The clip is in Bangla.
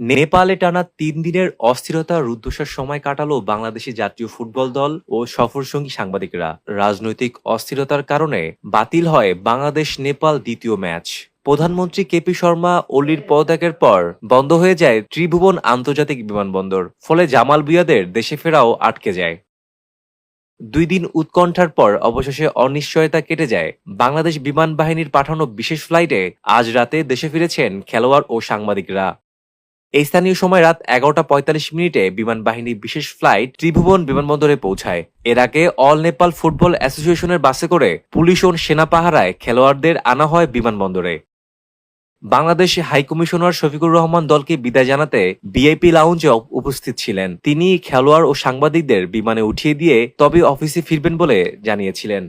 নেপালে টানা তিন দিনের অস্থিরতা, রুদ্ধশ্বাস সময় কাটালো বাংলাদেশি জাতীয় ফুটবল দল ও সফরসঙ্গী সাংবাদিকরা। রাজনৈতিক অস্থিরতার কারণে বাতিল হয় বাংলাদেশ নেপাল দ্বিতীয় ম্যাচ। প্রধানমন্ত্রী কেপি শর্মা ওলির পদত্যাগের পর বন্ধ হয়ে যায় ত্রিভুবন আন্তর্জাতিক বিমানবন্দর, ফলে জামাল বুয়াদের দেশে ফেরাও আটকে যায়। দুই দিন উৎকণ্ঠার পর অবশেষে অনিশ্চয়তা কেটে যায়। বাংলাদেশ বিমান বাহিনীর পাঠানো বিশেষ ফ্লাইটে আজ রাতে দেশে ফিরেছেন খেলোয়াড় ও সাংবাদিকরা। এই স্থানীয় সময় রাত এগারোটা পঁয়তাল্লিশ মিনিটে বিমান বাহিনীর বিশেষ ফ্লাইট ত্রিভুবন বিমানবন্দরে পৌঁছায়। এর আগে অল নেপাল ফুটবল অ্যাসোসিয়েশনের বাসে করে পুলিশ ও সেনা পাহারায় খেলোয়াড়দের আনা হয় বিমানবন্দরে। বাংলাদেশ হাইকমিশনার শফিকুর রহমান দলকে বিদায় জানাতে বিআইপি লাউঞ্জে উপস্থিত ছিলেন। তিনি খেলোয়াড় ও সাংবাদিকদের বিমানে উঠিয়ে দিয়ে তবে অফিসে ফিরবেন বলে জানিয়েছিলেন।